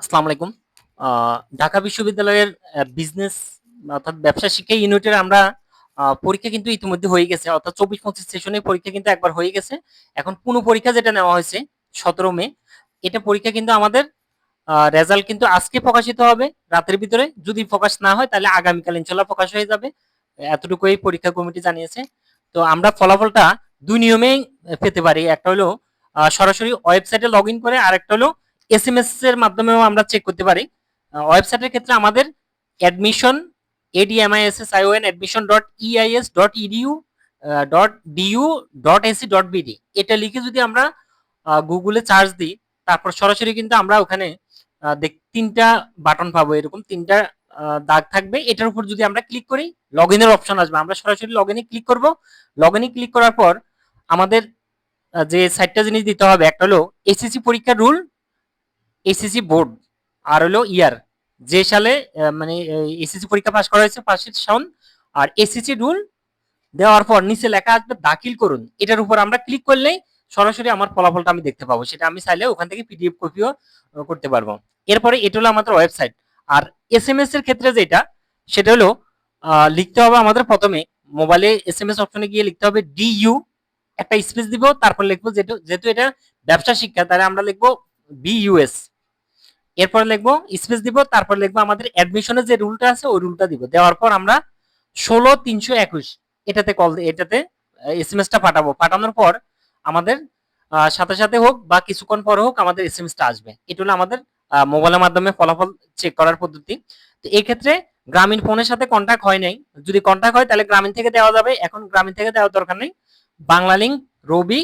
আসসালামু আলাইকুম। ঢাকা বিশ্ববিদ্যালয়ের বিজনেস অর্থাৎ ব্যবসা শিক্ষা ইউনিটের আমরা পরীক্ষা কিন্তু ইতিমধ্যে হয়ে গেছে। অর্থাৎ চব্বিশ পঁচিশ সেশনের পরীক্ষা কিন্তু একবার হয়ে গেছে। এখন পুনঃ পরীক্ষা যেটা নেওয়া হয়েছে, সতেরো মে, এটা পরীক্ষা কিন্তু আমাদের রেজাল্ট কিন্তু আজকে প্রকাশিত হবে, রাতের ভিতরে। যদি প্রকাশ না হয়, তাহলে আগামীকাল ইনশাল্লাহ প্রকাশ হয়ে যাবে। এতটুকুই পরীক্ষা কমিটি জানিয়েছে। তো আমরা ফলাফলটা দুই নিয়মেই পেতে পারি। একটা হলো সরাসরি ওয়েবসাইটে লগ করে আর একটা হলো এস এম এর মাধ্যমেও আমরা চেক করতে পারি। ওয়েবসাইটের ক্ষেত্রে আমাদের admission ADMISS ION admission dot EIS dot edu dot BU dot AC dot BD এটা লিখে যদি আমরা গুগলে চার্জ দিই, তারপর সরাসরি কিন্তু আমরা ওখানে দেখ, তিনটা বাটন পাবো এরকম, তিনটা দাগ থাকবে। এটার উপর যদি আমরা ক্লিক করি লগ ইনের অপশন আসবে। আমরা সরাসরি লগ ইনে ক্লিক করব। লগ ইনে ক্লিক করার পর আমাদের যে সাইটটা জিনিস দিতে হবে, একটা হলো এসএসসি পরীক্ষার রুল এসএসসি বোর্ড, আর হলো ইয়ার। যে সালে মানে এসএসসি পরীক্ষা পাস করা হয়েছে পাশের সন আর এসএসসি রুল দেওয়ার পর নিচে লেখা আসবে দাখিল করুন। এটার উপর আমরা ক্লিক করলেই সরাসরি আমার ফলাফলটা আমি দেখতে পাবো। সেটা আমি চাইলে ওখান থেকে পিডিএফ কপিও করতে পারব। এরপরে এটা হলো আমাদের ওয়েবসাইট আর এস এম এস এর ক্ষেত্রে যেটা, সেটা হলো লিখতে হবে আমাদের প্রথমে মোবাইলে এস এম এস অপশনে গিয়ে লিখতে হবে ডিইউ একটা স্পেস দিব, তারপর লিখব যেহেতু এটা ব্যবসা শিক্ষা, তাহলে আমরা লিখব বিইউএস এরপর লিখব স্পেস দিব, তারপর লিখব আমাদের অ্যাডমিশনের যে রুলটা আছে, ওই রুলটা দিব। দেওয়ার পর আমরা ষোলো তিনশো একুশ এটাতে কল এটাতে এস এম এসটা পাঠাবো। পাঠানোর পর আমাদের সাথে সাথে হোক বা কিছুক্ষণ পর হোক আমাদের এস এম এসটা আসবে। এটা হলো আমাদের মোবাইলের মাধ্যমে ফলাফল চেক করার পদ্ধতি। তো এই ক্ষেত্রে গ্রামীণ ফোনের সাথে কন্ট্যাক্ট হয় নাই। যদি কন্ট্যাক্ট হয়, তাহলে গ্রামীণ থেকে দেওয়া যাবে। এখন গ্রামীণ থেকে দেওয়ার দরকার নেই। বাংলা বাংলালিংক, রবি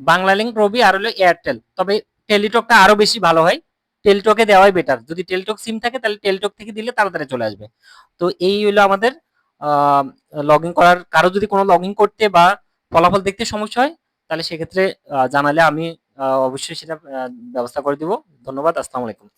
বাংলালিংক, রবি আর হলো এয়ারটেল। তবে টেলিটকটা আরও বেশি ভালো হয়। টেলটকে দেওয়াই বেটার যদি টেলটক সিম থাকে, তাহলে টেলটক থেকে দিলে তাড়াতাড়ি চলে আসবে। তো এই হলো আমাদের লগ ইন করার, কারও যদি কোনো লগ ইন করতে বা ফলাফল দেখতে সমস্যা হয়, তাহলে সেক্ষেত্রে জানালে আমি অবশ্যই সেটা ব্যবস্থা করে দিব। ধন্যবাদ, আসসালামু আলাইকুম।